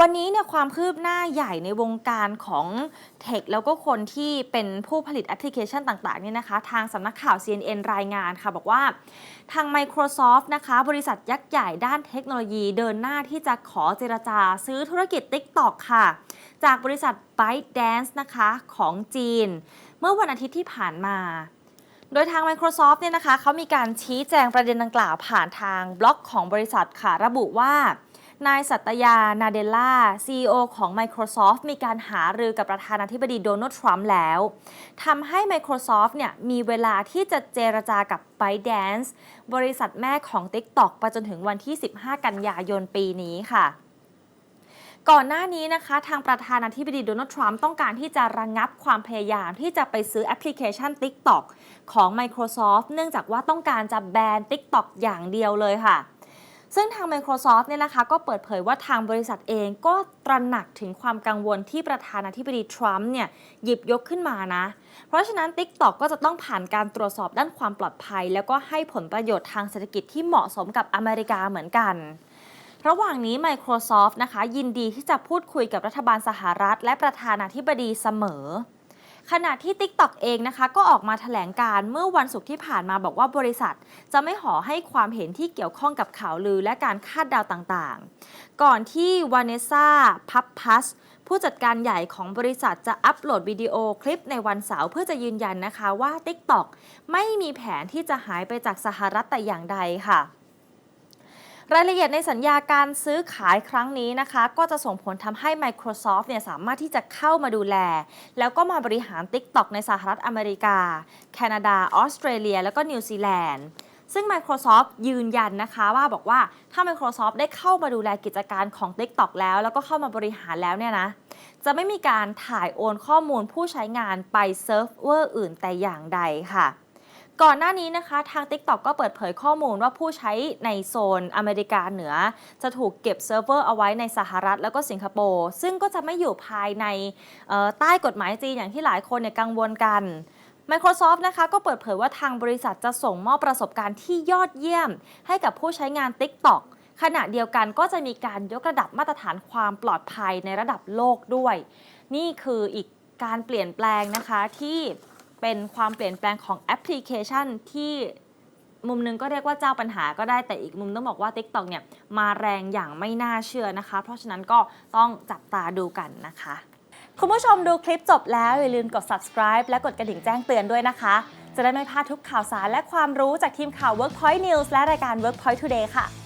วันนี้เนี่ยความคืบหน้าใหญ่ในวงการของเทคแล้วก็คนที่เป็นผู้ผลิตแอปพลิเคชันต่างๆเนี่ยนะคะ ทางสำนักข่าว CNN รายงานค่ะ บอกว่าทาง Microsoft นะคะ บริษัทยักษ์ใหญ่ด้านเทคโนโลยีเดินหน้าที่จะขอเจรจาซื้อธุรกิจ TikTok ค่ะ จากบริษัท ByteDance นะคะของจีน เมื่อวันอาทิตย์ที่ผ่านมาโดยทาง Microsoft เนี่ยนะคะเขามีการชี้แจงประเด็นดังกล่าวผ่านทางบล็อกของบริษัทค่ะ ระบุว่า นายสัตยา นาเดล่า CEO ของ Microsoft มีการหารือกับประธานาธิบดีโดนัลด์ทรัมป์แล้ว ทำให้ Microsoft เนี่ยมีเวลาที่จะเจรจากับ ByteDance บริษัทแม่ของ TikTok ไปจนถึงวันที่ 15 กันยายนปีนี้ค่ะก่อนหน้านี้นะคะ ทางประธานาธิบดีโดนัลด์ทรัมป์ต้องการที่จะระงงับความพยายามที่จะไปซื้อแอปพลิเคชัน TikTok ของ Microsoft เนื่องจากว่าต้องการจะแบน TikTok อย่างเดียวเลยค่ะ ซึ่งทาง Microsoft เนี่ยนะคะก็เปิดเผยว่าทางบริษัทเองก็ตระหนักถึงความกังวลที่ประธานาธิบดีทรัมป์เนี่ยหยิบยกขึ้นมานะ เพราะฉะนั้น TikTok ก็จะต้องผ่านการตรวจสอบด้านความปลอดภัย แล้วก็ให้ผลประโยชน์ทางเศรษฐกิจที่เหมาะสมกับอเมริกาเหมือนกันระหว่างนี้ Microsoft นะคะ ยินดีที่จะพูดคุยกับรัฐบาลสหรัฐ และประธานาธิบดีเสมอ ขณะที่ TikTok เองนะคะก็ออกมาแถลงการเมื่อวันศุกร์ที่ผ่านมาบอกว่าบริษัท จะไม่ขอให้ความเห็นที่เกี่ยวข้องกับข่าวลือและการคาดเดาต่างๆ ก่อนที่วานเนซ่าพับพัสผู้จัดการใหญ่ของบริษัทจะอัปโหลดวิดีโอคลิปในวันเสาร์เพื่อจะยืนยันนะคะว่า TikTok ไม่มีแผนที่จะหายไปจากสหรัฐแต่อย่างใดค่ะ รายละเอียดในสัญญาการซื้อขายครั้งนี้นะคะ ก็จะส่งผลทำให้ Microsoft เนี่ยสามารถที่จะเข้ามาดูแล แล้วก็มาบริหาร TikTok ในสหรัฐอเมริกา แคนาดา ออสเตรเลีย แล้วก็นิวซีแลนด์ซึ่ง Microsoft ยืนยันนะคะว่าบอกว่าถ้า Microsoft ได้เข้ามาดูแลกิจการของ TikTok แล้ว แล้วก็เข้ามาบริหารแล้วเนี่ยนะ จะไม่มีการถ่ายโอนข้อมูลผู้ใช้งานไปเซิร์ฟเวอร์อื่นแต่อย่างใดค่ะ ก่อนหน้านี้นะคะทาง TikTok ก็เปิดเผยข้อมูลว่าผู้ใช้ในโซนอเมริกาเหนือ จะถูกเก็บเซิร์ฟเวอร์เอาไว้ในสหรัฐแล้วก็สิงคโปร์ซึ่งก็จะไม่อยู่ภายในใต้กฎหมายจีนอย่างที่หลายคนเนี่ยกังวลกัน Microsoft นะคะก็เปิดเผยว่าทางบริษัทจะส่งมอบประสบการณ์ที่ยอดเยี่ยม ให้กับผู้ใช้งาน TikTok ขณะเดียวกันก็จะมีการยกระดับมาตรฐานความปลอดภัยในระดับโลกด้วย นี่คืออีกการเปลี่ยนแปลงนะคะที่ เป็นความเปลี่ยนแปลงของแอปพลิเคชันที่มุมหนึงก็เรียกว่าเจ้าปัญหาก็ได้แต่อีกมุมต้องบอกว่า TikTok เนี่ยมาแรงอย่างไม่น่าเชื่อนะคะ เพราะฉะนั้นก็ต้องจับตาดูกันนะคะ คุณผู้ชมดูคลิปจบแล้วอย่าลืมกด subscribe และกดกระดิ่งแจ้งเตือนด้วยนะคะ จะได้ไม่พลาดทุกข่าวสารและความรู้จากทีมข่าว Workpoint News และรายการ Workpoint Today ค่ะ